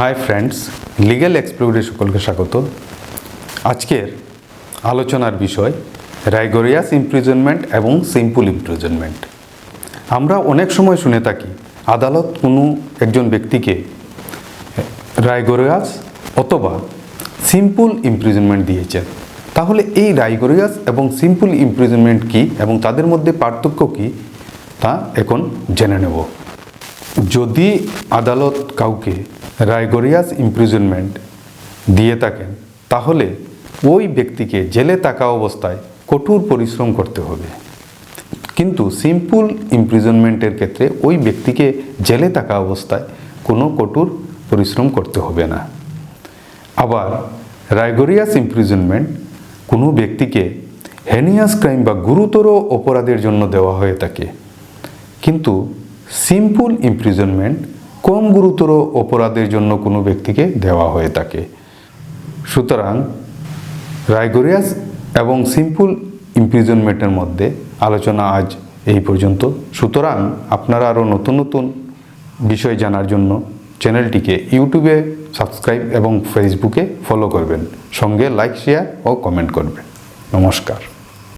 Hi friends legal এক্সপ্লোরে সকলকে স্বাগত। আজকের আলোচনার বিষয় রাইগরিয়াস ইমপ্রিজনমেন্ট এবং সিম্পল ইমপ্রিজনমেন্ট আমরা অনেক সময় শুনে থাকি, আদালত কোনো একজন ব্যক্তিকে রাইগরিয়াস অথবা সিম্পল ইমপ্রিজনমেন্ট দিয়েছেন। তাহলে এই রাইগরিয়াস এবং সিম্পল ইমপ্রিজনমেন্ট কি এবং তাদের মধ্যে পার্থক্য কি তা এখন জেনে নেব। যদি আদালত কাউকে রায়গরিয়াস ইমপ্রিজনমেন্ট দিয়ে থাকেন, তাহলে ওই ব্যক্তিকে জেলে থাকা অবস্থায় কঠোর পরিশ্রম করতে হবে। কিন্তু সিম্পল ইমপ্রিজনমেন্টের ক্ষেত্রে ওই ব্যক্তিকে জেলে থাকা অবস্থায় কোনো কঠোর পরিশ্রম করতে হবে না। আবার রায়গরিয়াস ইমপ্রিজনমেন্ট কোনো ব্যক্তিকে হেনিয়াস ক্রাইম বা গুরুতর অপরাধের জন্য দেওয়া হয়ে থাকে। কিন্তু সিম্পল ইমপ্রিজনমেন্ট কম গুরুতর অপরাধের জন্য কোনো ব্যক্তিকে দেওয়া হয়ে থাকে। সুতরাং রায়গরিয়াস এবং সিম্পল ইমপ্রিজনমেন্টের মধ্যে আলোচনা আজ এই পর্যন্ত। সুতরাং আপনারা আরও নতুন নতুন বিষয় জানার জন্য চ্যানেলটিকে ইউটিউবে সাবস্ক্রাইব এবং ফেসবুকে ফলো করবেন। সঙ্গে লাইক, শেয়ার ও কমেন্ট করবেন। নমস্কার।